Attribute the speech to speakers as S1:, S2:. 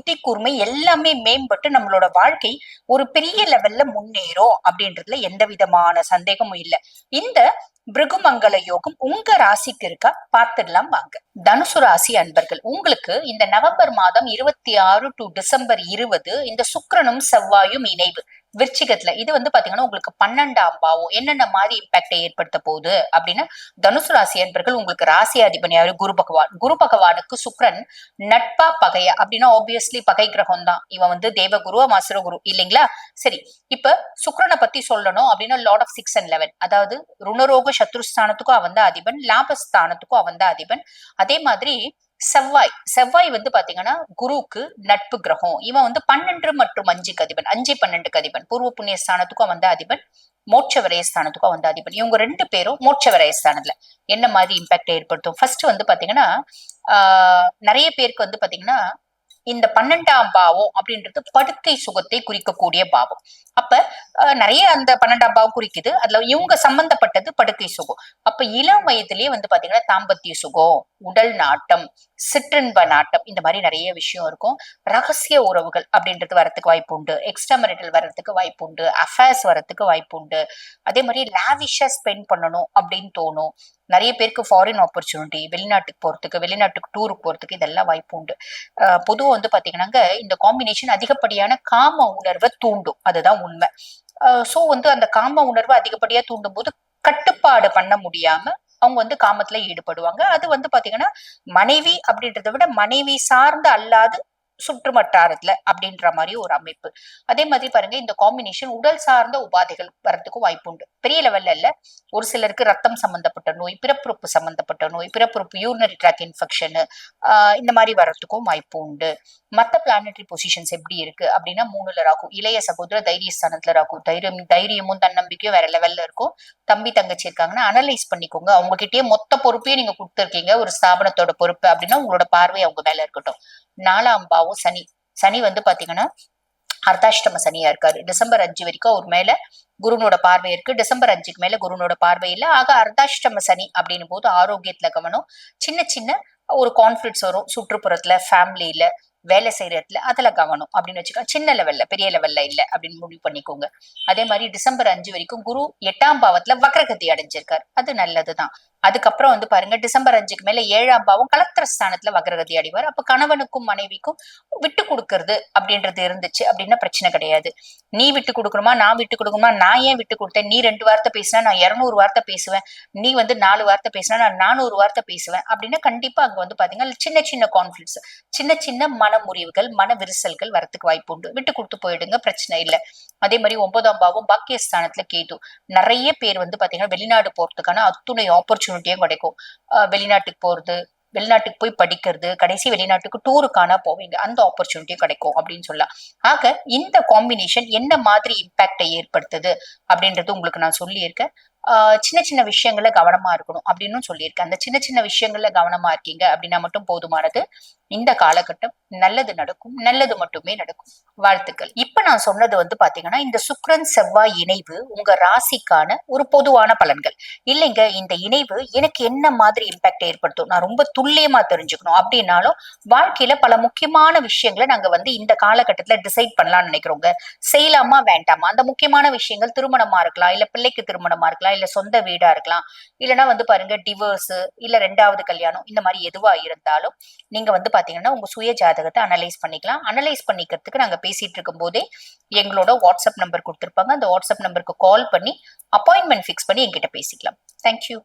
S1: புத்தி கூர்மை எல்லாமே மேம்பட்டு நம்மளோட வாழ்க்கை ஒரு பெரிய லெவல்ல முன்னேறும் அப்படின்றதுல எந்த விதமான சந்தேகமும் இல்லை. இந்த பிருகுமங்கல யோகம் உங்க ராசிக்கு இருக்கா? பார்த்துடலாம் வாங்க. தனுசு ராசி அன்பர்கள் உங்களுக்கு இந்த நவம்பர் மாதம் இருபத்தி ஆறு டு டிசம்பர் இருபது இந்த சுக்கரனும் செவ்வாயும் இணைவு. விருச்சிகத்துல இது வந்து பாத்தீங்கன்னா உங்களுக்கு பன்னெண்டாம் பாவம் என்னென்ன மாதிரி இம்பாக்டை ஏற்படுத்த போகுது அப்படின்னா தனுசு ராசி என்பர்கள் உங்களுக்கு ராசி அதிபதியாரு குரு பகவான். குரு பகவானுக்கு சுக்ரன் நட்பா பகையா அப்படின்னா ஆப்வியஸ்லி பகை கிரகம் தான் இவன் வந்து தேவகுரு மாசுர குரு இல்லைங்களா? சரி இப்ப சுக்ரனை பத்தி சொல்லணும் அப்படின்னா lord of six and eleven அதாவது ருணரோக சத்ருஸ்தானத்துக்கும் அவன் தான் அதிபன் லாபஸ்தானத்துக்கும் அவன் தான் அதிபன். அதே மாதிரி செவ்வாய் செவ்வாய் வந்து பாத்தீங்கன்னா குருவுக்கு நட்பு கிரகம். இவன் வந்து பன்னெண்டு மற்றும் அஞ்சுக்கு அதிபன். அஞ்சு பன்னெண்டுக்கு அதிபன். பூர்வ புண்ணிய ஸ்தானத்துக்கும் வந்த அதிபன். மோட்ச விரயஸ்தானத்துக்கும் வந்த அதிபன். இவங்க ரெண்டு பேரும் மோட்ச விரயஸ்தானத்துல என்ன மாதிரி இம்பாக்ட் ஏற்படுத்தும்? ஃபர்ஸ்ட் வந்து பாத்தீங்கன்னா ஆஹ் நிறைய பேருக்கு வந்து பாத்தீங்கன்னா இந்த பன்னெண்டாம் பாவம் அப்படின்றது படுக்கை சுகத்தை குறிக்கக்கூடிய பாவம். அப்ப நிறைய அந்த பன்னெண்டாம் பாவம் குறிக்குது. அதுல இவங்க சம்பந்தப்பட்டது படுக்கை சுகம். அப்ப இளம் வயதிலேயே வந்து பாத்தீங்கன்னா தாம்பத்திய சுகம் உடல் நாட்டம் சிற்றின்ப நாட்டம் இந்த மாதிரி நிறைய விஷயம் இருக்கும். ரகசிய உறவுகள் அப்படின்றது வரத்துக்கு வாய்ப்பு உண்டு. எக்ஸ்ட்ரா மெரிட்டல் வர்றதுக்கு வாய்ப்பு உண்டு. அஃபேர்ஸ் வரத்துக்கு வாய்ப்பு உண்டு. அதே மாதிரி லாவிஷா ஸ்பெண்ட் பண்ணணும் அப்படின்னு தோணும். நிறைய பேருக்கு ஃபாரின் ஆப்பர்ச்சுனிட்டி வெளிநாட்டுக்கு போறதுக்கு வெளிநாட்டுக்கு டூருக்கு போறதுக்கு இதெல்லாம் வாய்ப்பு உண்டு. பொதுவாக வந்து பாத்தீங்கன்னாங்க இந்த காம்பினேஷன் அதிகப்படியான காம உணர்வை தூண்டும். அதுதான் உண்மை. சோ வந்து அந்த காம உணர்வை அதிகப்படியா தூண்டும் போது கட்டுப்பாடு பண்ண முடியாம அவங்க வந்து காமத்துல ஈடுபடுவாங்க. அது வந்து பாத்தீங்கன்னா மனைவி அப்படின்றத விட மனைவி சார்ந்த அல்லாது சுற்று வட்டாரத்துல அப்படின்ற மாதிரி ஒரு அமைப்பு. அதே மாதிரி பாருங்க இந்த காம்பினேஷன் உடல் சார்ந்த உபாதைகள் வரதுக்கும் வாய்ப்பு உண்டு. பெரிய லெவல்ல இல்ல ஒரு சிலருக்கு ரத்தம் சம்பந்தப்பட்ட நோய் பிறப்புறுப்பு சம்பந்தப்பட்ட நோய் பிறப்புறுப்பு யூரினரி ட்ராக் இன்ஃபெக்ஷன் இந்த மாதிரி வர்றதுக்கும் வாய்ப்பு உண்டு. மத்த பிளானட்டரி பொசிஷன்ஸ் எப்படி இருக்கு அப்படின்னா மூணுல ராகும் இளைய சகோதர தைரியஸ்தானத்துல ராகும் தைரியம் தைரியமும் தன்னம்பிக்கையும் வேற லெவல்ல இருக்கும். தம்பி தங்கச்சி இருக்காங்கன்னா அனலைஸ் பண்ணிக்கோங்க. அவங்க கிட்டயே மொத்த பொறுப்பையும் நீங்க கொடுத்துருக்கீங்க. ஒரு ஸ்தாபனத்தோட பொறுப்பு அப்படின்னா உங்களோட பார்வை அவங்க மேல இருக்கட்டும். நாலாம் பாவம் சனி. சனி வந்து பாத்தீங்கன்னா அர்த்தாஷ்டம சனியா இருக்காரு. டிசம்பர் அஞ்சு வரைக்கும் அவர் மேல குருனோட பார்வை இருக்கு. டிசம்பர் அஞ்சுக்கு மேல குருனோட பார்வை இல்லை. ஆக அர்த்தாஷ்டம சனி அப்படின்னும் போது ஆரோக்கியத்துல கவனம். சின்ன சின்ன ஒரு கான்ஃபிளிக்ஸ் வரும். சுற்றுப்புறத்துல ஃபேமிலியில வேலை செய்யற இடத்துல அதுல கவனம் அப்படின்னு வச்சுக்கோங்க சின்ன லெவல்ல பெரிய லெவல்ல இல்ல அப்படின்னு முடிவு பண்ணிக்கோங்க. அதே மாதிரி டிசம்பர் அஞ்சு வரைக்கும் குரு எட்டாம் பாவத்துல வக்ரகதி அடைஞ்சிருக்காரு. அது நல்லதுதான். அதுக்கப்புறம் வந்து பாருங்க டிசம்பர் அஞ்சுக்கு மேல ஏழாம் பாவம் கலத்திர ஸ்தானத்துல வக்ரகதி அடைவார் அப்ப கணவனுக்கும் மனைவிக்கும் விட்டு கொடுக்கறது அப்படின்றது இருந்துச்சு அப்படின்னா பிரச்சனை கிடையாது. நீ விட்டு கொடுக்கணுமா நான் விட்டு கொடுக்கணுமா நான் ஏன் விட்டு கொடுத்தேன்? நீ ரெண்டு வார்த்தை பேசினா நான் இருநூறு வார்த்தை பேசுவேன். நீ வந்து நாலு வார்த்தை பேசினா நான் நானூறு வார்த்தை பேசுவேன். அப்படின்னா கண்டிப்பா அங்க வந்து பாத்தீங்கன்னா சின்ன சின்ன கான்ஃபிளிக்ஸ் சின்ன சின்ன மன முறிவுகள் மன விரிசல்கள் வரத்துக்கு வாய்ப்பு உண்டு. விட்டு கொடுத்து போயிடுங்க பிரச்சனை இல்லை. அதே மாதிரி ஒன்பதாம் பாவம் பாக்கியஸ்தானத்துல கேது. நிறைய பேர் வந்து பாத்தீங்கன்னா வெளிநாடு போறதுக்கான அத்துணை ஆப்பர்ச்சுனிட்டியும் கிடைக்கும். வெளிநாட்டுக்கு போறது வெளிநாட்டுக்கு போய் படிக்கிறது கடைசி வெளிநாட்டுக்கு டூருக்கான போவீங்க. அந்த ஆப்பர்ச்சுனிட்டியும் கிடைக்கும் அப்படின்னு சொல்லலாம். ஆக இந்த காம்பினேஷன் என்ன மாதிரி இம்பாக்டை ஏற்படுத்துது அப்படின்றது உங்களுக்கு நான் சொல்லியிருக்கேன். சின்ன சின்ன விஷயங்கள்ல கவனமா இருக்கணும் அப்படின்னு சொல்லியிருக்கேன். அந்த சின்ன சின்ன விஷயங்கள்ல கவனமா இருக்கீங்க அப்படின்னா மட்டும் போதுமானது. இந்த காலகட்டம் நல்லது நடக்கும் நல்லது மட்டுமே நடக்கும். வாழ்த்துக்கள். இப்ப நான் சொன்னது வந்து பாத்தீங்கன்னா இந்த சுக்ரன் செவ்வாய் இணைவு உங்க ராசிக்கான ஒரு பொதுவான பலன்கள். இல்லைங்க இந்த இணைவு எனக்கு என்ன மாதிரி இம்பாக்ட் ஏற்படுத்தும்? நான் ரொம்ப துல்லியமா தெரிஞ்சுக்கணும். அப்படின்னாலும் வாழ்க்கையில பல முக்கியமான விஷயங்களை நாங்க வந்து இந்த காலகட்டத்துல டிசைட் பண்ணலாம்னு நினைக்கிறோங்க. செய்யலாமா வேண்டாமா? அந்த முக்கியமான விஷயங்கள் திருமணமா இருக்கலாம் இல்ல பிள்ளைக்கு திருமணமா இருக்கலாம் இருக்கலாம் இல்ல சொந்த வீடா இருக்கலாம். இல்லைன்னா வந்து பாருங்க டிவோர்ஸ் இல்ல ரெண்டாவது கல்யாணம் இந்த மாதிரி எதுவா இருந்தாலும் நீங்க வந்து பாத்தீங்கன்னா உங்க சுய ஜாதகத்தை அனலைஸ் பண்ணிக்கலாம். அனலைஸ் பண்ணிக்கிறதுக்கு நாங்க பேசிட்டு இருக்கும் போதே எங்களோட வாட்ஸ்அப் நம்பர் கொடுத்துருப்பாங்க. அந்த வாட்ஸ்அப் நம்பருக்கு கால் பண்ணி அப்பாயின்மெண்ட் ஃபிக்ஸ் பண்ணி எங்கிட்ட பேசிக்கலாம். தேங்க்யூ